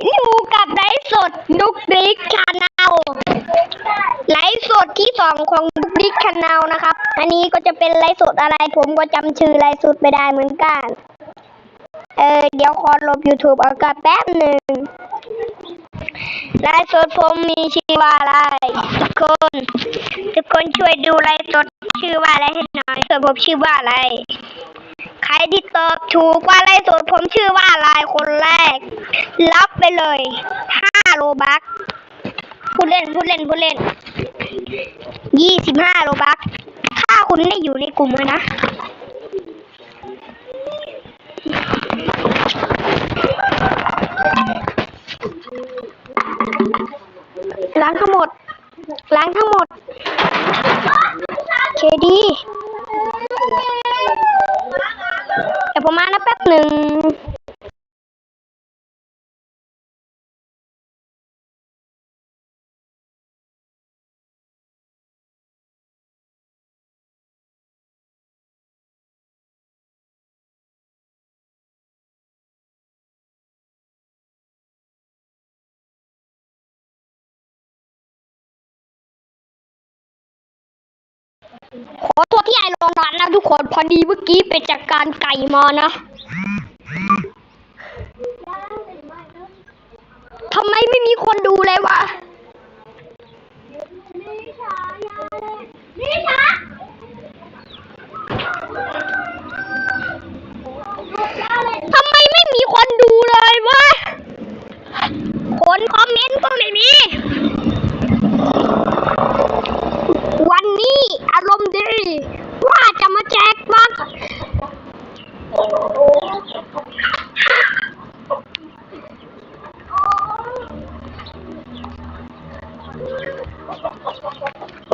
อยู่กับไลฟ์สดดุกดิกชาแนลไลฟ์สดที่สองของดุกดิกชาแนลนะครับ อันนี้ก็จะเป็นไลฟ์สดอะไร ผมก็จำชื่อไลฟ์สดไม่ได้เหมือนกัน เออเดี๋ยวขอลบ YouTube เอากลับแป๊บหนึ่ง ไลฟ์สดผมมีชื่อว่าอะไรทุกคน ทุกคนช่วยดูไลฟ์สดชื่อว่าอะไรให้หน่อยส่วนผมชื่อว่าอะไร ใครที่ตอบถูกว่าไลฟ์สดผมชื่อว่าอะไรคนแรก รับไปเลยห้าโลบักพูดเล่นพูดเล่นพูดเล่นยี่สิบห้าโลบักถ้าคุณได้อยู่ในกลุ่มเลยนะ ล้างทั้งหมด ล้างทั้งหมด เคดีเดี๋ยวผมมานะแป๊บหนึ่ง ขอโทษที่ไอรอนานนะทุกคนพอดีเมื่อกี้ไปจัดการไก่มานะทำไมไม่มีคนดูเลยวะทำไมไม่มีคนดูเลยวะ คนคอมเมนต์ก็ไม่มี วันนี้อารมณ์ดี ว่าจะมาแจกบัก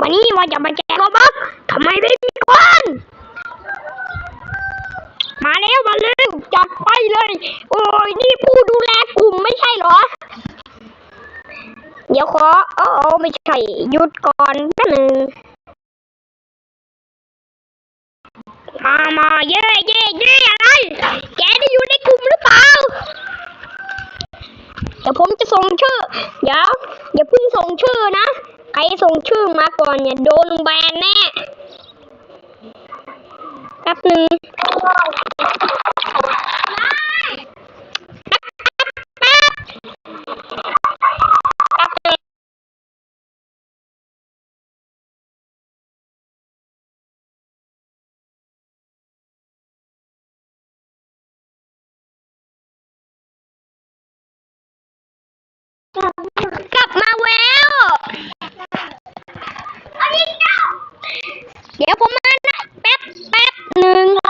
วันนี้ว่าจะมาแจกบักทำไมไม่มีคนมาแล้วมาเร็วจัดไปเลย โอ้ยนี่ผู้ดูแลกลุ่มไม่ใช่เหรอ เดี๋ยวขอเออเอาไม่ใช่หยุดก่อนแป๊บหนึง มาเย่เย่เย่อะไรแกได้อยู่ในกลุ่มหรือเปล่าเดี๋ยวผมจะส่งชื่อ เดี๋ยวอย่าเพิ่งส่งชื่อนะ ใครส่งชื่อมาก่อนเนี่ยโดนแบนแน่แป๊บหนึ่ง เดี๋ยวผมมานะ แป๊บแป๊บหนึ่ง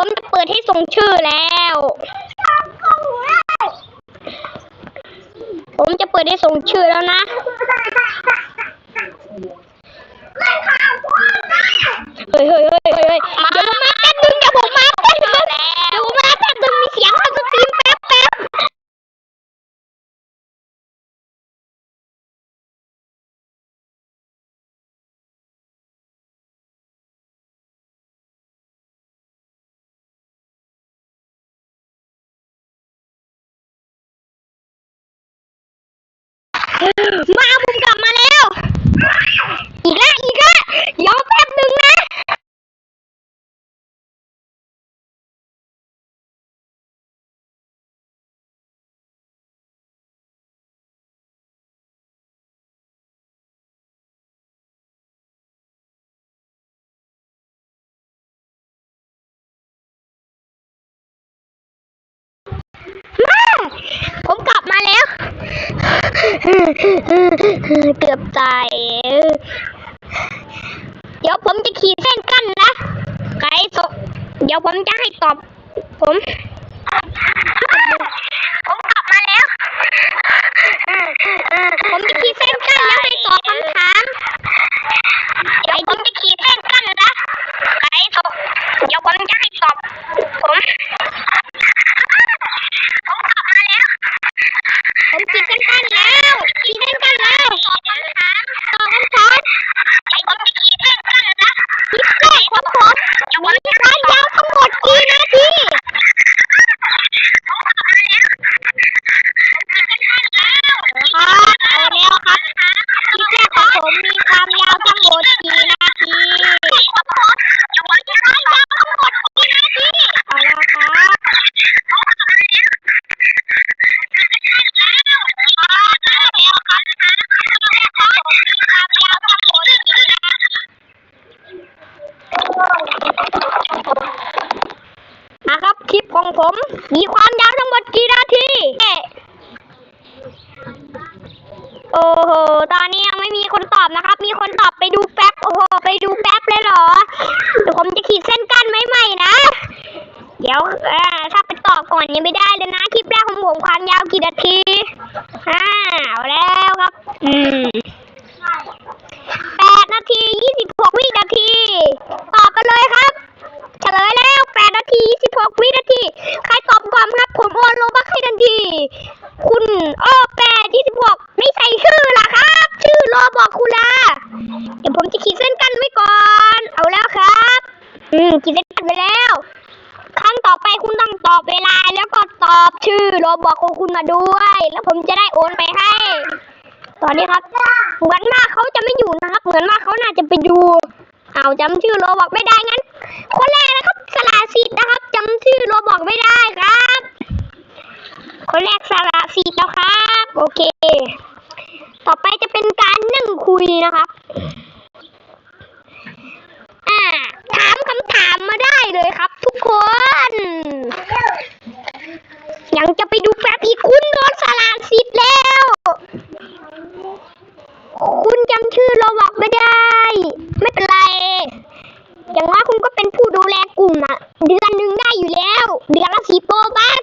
ผมจะเปิดให้ส่งชื่อแล้ว ผมจะเปิดให้ส่งชื่อแล้วนะ เกือบตาย เดี๋ยวผมจะขีดเส้นกั้นนะ ใครสเดี๋ยวผมจะให้ตอบผม นะครับคลิปของผม มีความยาวทั้งหมดกี่นาที โอ้ มาด้วย แล้วผมจะได้โอนไปให้ ตอนนี้ครับ บัส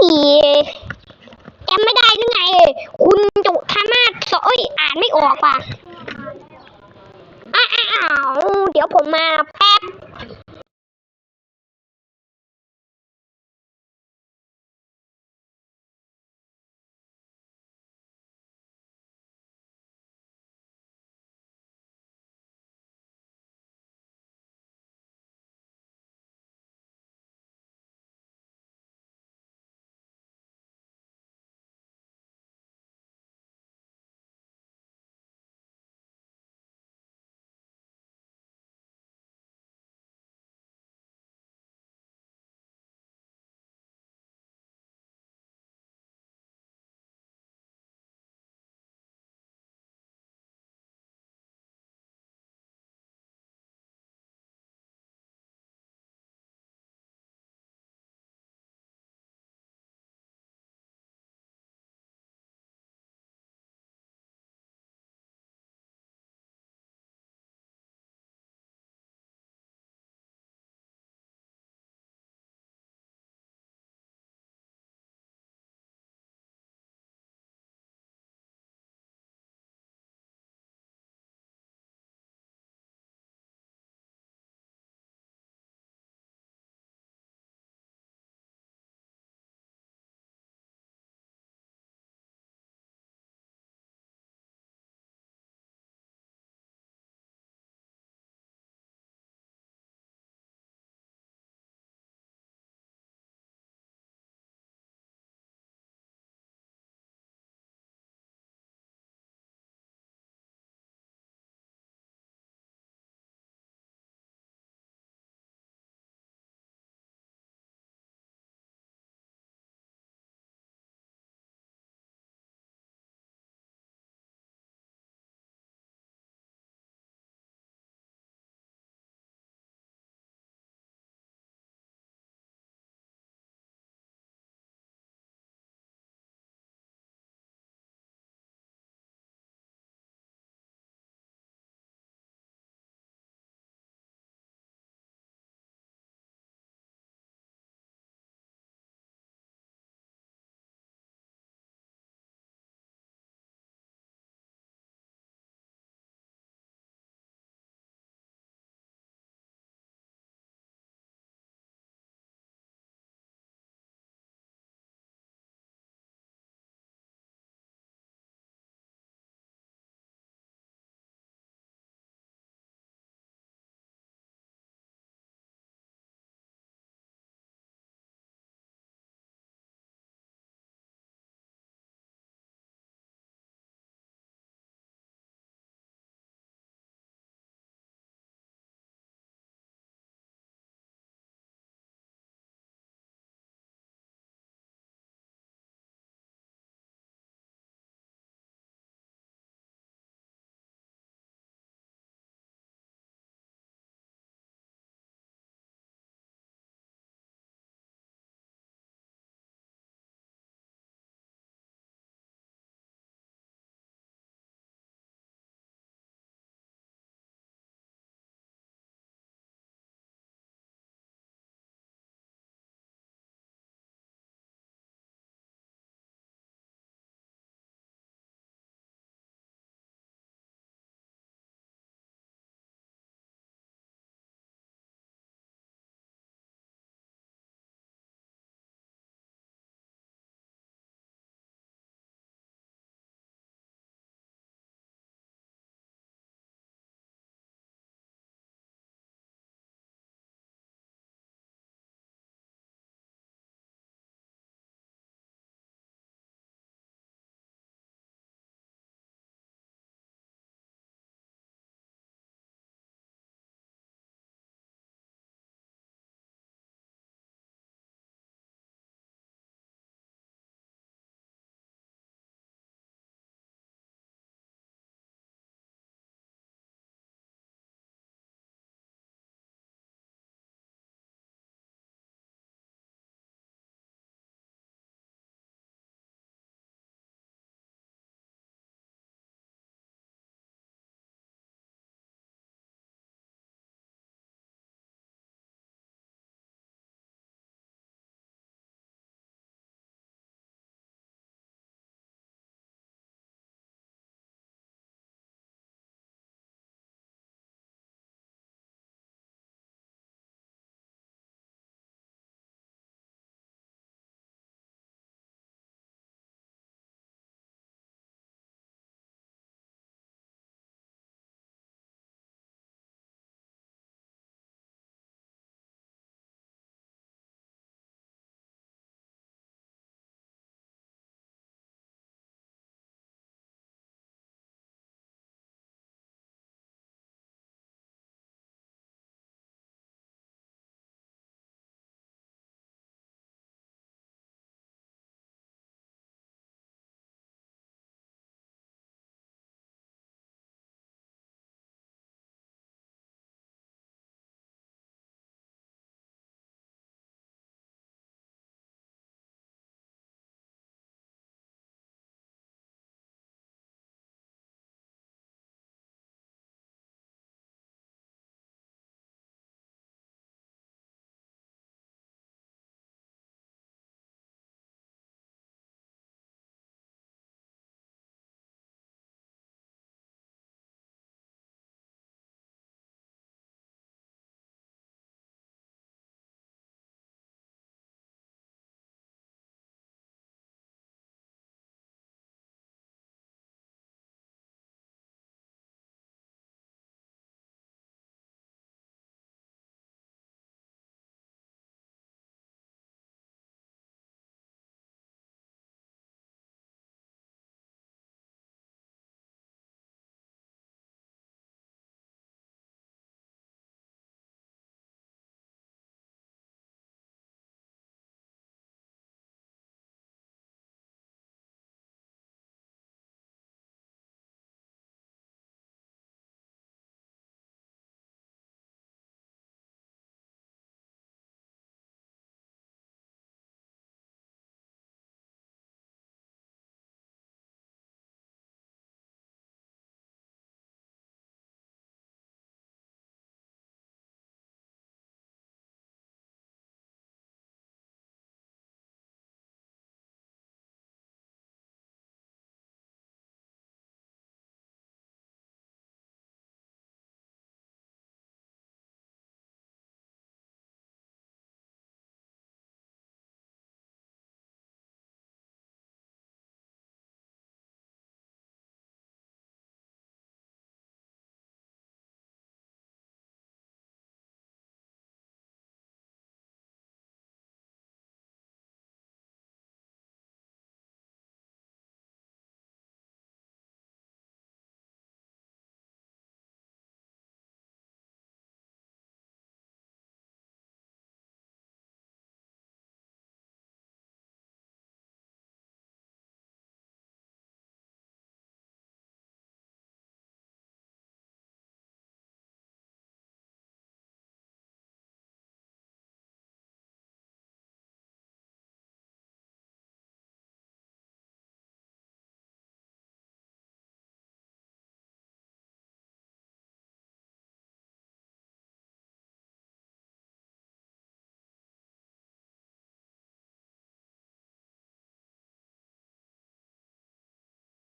นี่จำไม่ได้หรือไง คุณจุธามาสเอ้ย อ่านไม่ออกว่ะอ้าว เดี๋ยวผมมา